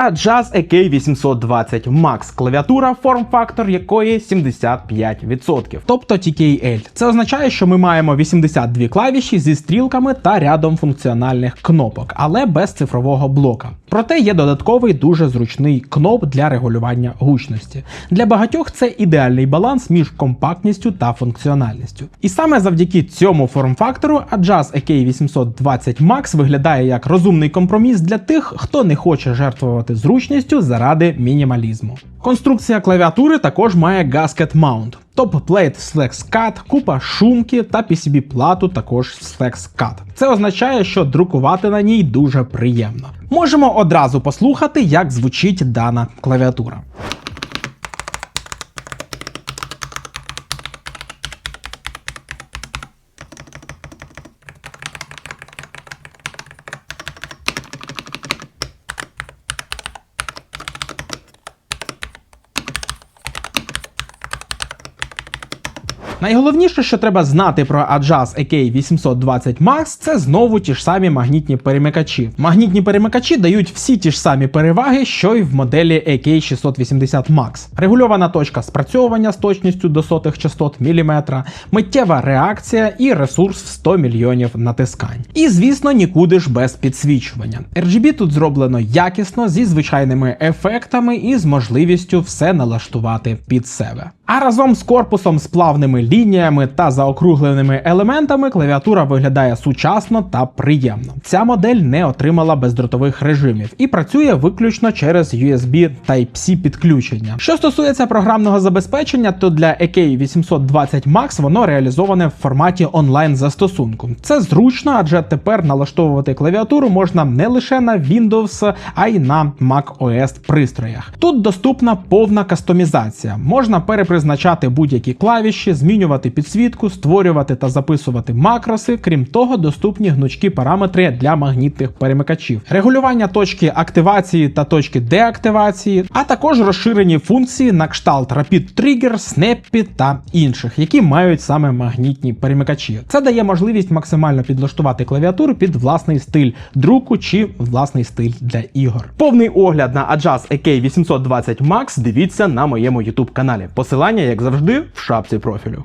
Adjust AK820 Max клавіатура, форм-фактор якої 75%. Тобто TKL. Це означає, що ми маємо 82 клавіші зі стрілками та рядом функціональних кнопок, але без цифрового блока. Проте є додатковий дуже зручний кноп для регулювання гучності. Для багатьох це ідеальний баланс між компактністю та функціональністю. І саме завдяки цьому форм-фактору Adjust AK820 Max виглядає як розумний компроміс для тих, хто не хоче жертвувати зручністю заради мінімалізму. Конструкція клавіатури також має gasket mount. Топ-плейт Flex Cut, купа шумки та PCB-плату також Flex Cut. Це означає, що друкувати на ній дуже приємно. Можемо одразу послухати, як звучить дана клавіатура. Найголовніше, що треба знати про Adjust AK820 Max, це знову ті ж самі магнітні перемикачі. Магнітні перемикачі дають всі ті ж самі переваги, що й в моделі AK680 Max. Регульована точка спрацьовування з точністю до сотих частот міліметра, миттєва реакція і ресурс в 100 мільйонів натискань. І звісно, нікуди ж без підсвічування. RGB тут зроблено якісно зі звичайними ефектами і з можливістю все налаштувати під себе. А разом з корпусом з плавними лініями та заокругленими елементами клавіатура виглядає сучасно та приємно. Ця модель не отримала бездротових режимів і працює виключно через USB Type-C підключення. Що стосується програмного забезпечення, то для AK820 Max воно реалізоване в форматі онлайн застосунку. Це зручно, адже тепер налаштовувати клавіатуру можна не лише на Windows, а й на Mac OS пристроях. Тут доступна повна кастомізація. Можна перепризначати будь-які клавіші, змінювати підсвітку, створювати та записувати макроси. Крім того, доступні гнучкі параметри для магнітних перемикачів, регулювання точки активації та точки деактивації, а також розширені функції на кшталт Rapid Trigger, Snappy та інших, які мають саме магнітні перемикачі. Це дає можливість максимально підлаштувати клавіатуру під власний стиль друку чи власний стиль для ігор. Повний огляд на Adjust AK820 Max дивіться на моєму YouTube каналі. Посилання, як завжди, в шапці профілю.